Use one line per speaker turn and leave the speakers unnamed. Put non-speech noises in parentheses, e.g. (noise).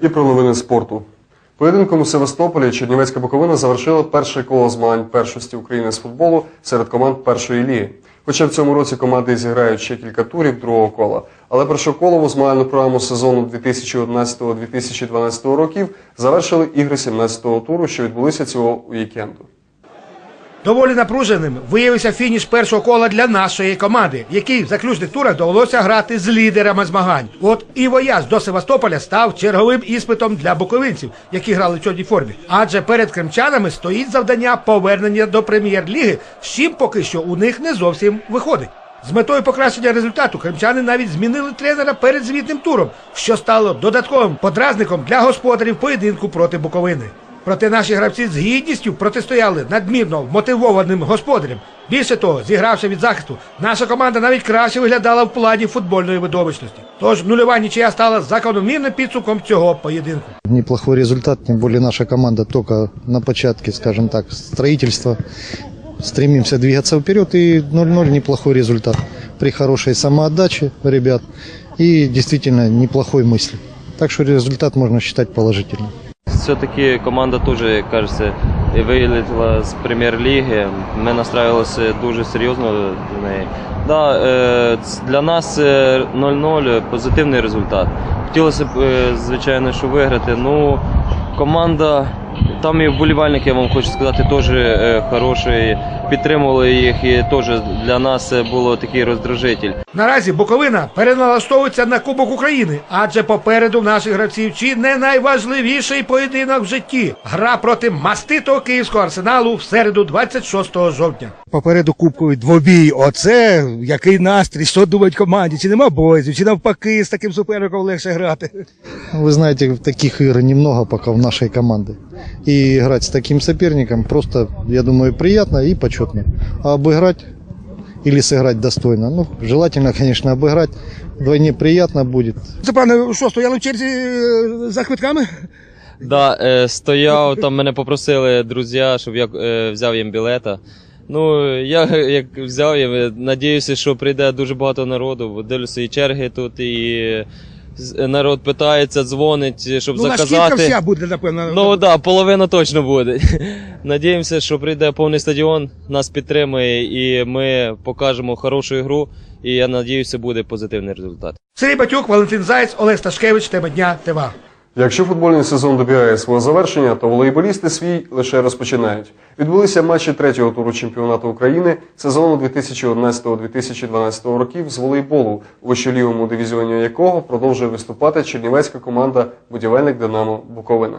І про новини спорту. Поєдинком у Севастополі Чернівецька Буковина завершила перше коло змагань першості України з футболу серед команд першої ліги. Хоча в цьому році команди зіграють ще кілька турів другого кола. Але першоколову змагальну програму сезону 2011-2012 років завершили ігри 17-го туру, що відбулися цього вікенду.
Доволі напруженим виявився фініш першого кола для нашої команди, якій в заключних турах довелося грати з лідерами змагань. От і вояж до Севастополя став черговим іспитом для буковинців, які грали в чорній формі. Адже перед кримчанами стоїть завдання повернення до прем'єр-ліги, з чим поки що у них не зовсім виходить. З метою покращення результату кримчани навіть змінили тренера перед звітним туром, що стало додатковим подразником для господарів поєдинку проти Буковини. Проте наші гравці з гідністю протистояли надмірно вмотивованим господарям. Більше того, зігравши від захисту, наша команда навіть краще виглядала в плані футбольної видовищності. Тож нульова нічия стала закономірним підсумком цього поєдинку.
Неплохой результат, тем более наша команда только на початке, скажем так, строительства. Стремимся двигаться вперед и 0-0 неплохой результат. При хорошей самоотдаче ребят и действительно неплохой мысли. Так что результат можно считать положительным.
Все-таки команда теж, кажеться, вилетіла з прем'єр-ліги. Ми настраювалися дуже серйозно до неї. Да, е, для нас е, 0-0 позитивний результат. Хотілося б, е, звичайно, що виграти. Ну, команда, там і вболівальники, я вам хочу сказати, теж хороший. Підтримували їх і теж для нас було такий роздражитель.
Наразі Буковина переналаштовується на Кубок України, адже попереду наших гравців чи не найважливіший поєдинок в житті гра проти маститого київського арсеналу в середу 26 жовтня.
попереду кубковий двобій. Оце який настрій, що думають команді, чи нема боязів, чи навпаки з таким суперником легше грати.
Вы знаете, таких игр немного пока в нашей команде. И играть с таким соперником просто, я думаю, приятно и почетно. А обыграть или сыграть достойно, ну, желательно, конечно, обыграть. Вдвойне приятно будет.
Це пане, що стояли в черзі е, за квитками?
Да, е, стояв, там мене попросили друзі, щоб я е, взяв їм білета. Ну, я (laughs) як взяв їм, е, надіюся, що прийде дуже багато народу, бо дивлюся і черги тут, і з- народ питається, дзвонить, щоб
Ну, заказати.
заказати.
вся буде, напевно.
Ну так, да, половина точно буде. (laughs) Надіємося, що прийде повний стадіон, нас підтримує, і ми покажемо хорошу ігру. І я надіюся, буде позитивний результат.
Сергій Батюк, Валентин Заєць, Олег Сташкевич, тема дня, ТВА.
Якщо футбольний сезон добігає свого завершення, то волейболісти свій лише розпочинають. Відбулися матчі третього туру чемпіонату України сезону 2011-2012 років з волейболу, у вищолівому дивізіоні якого продовжує виступати чернівецька команда Будівельник Динамо Буковина.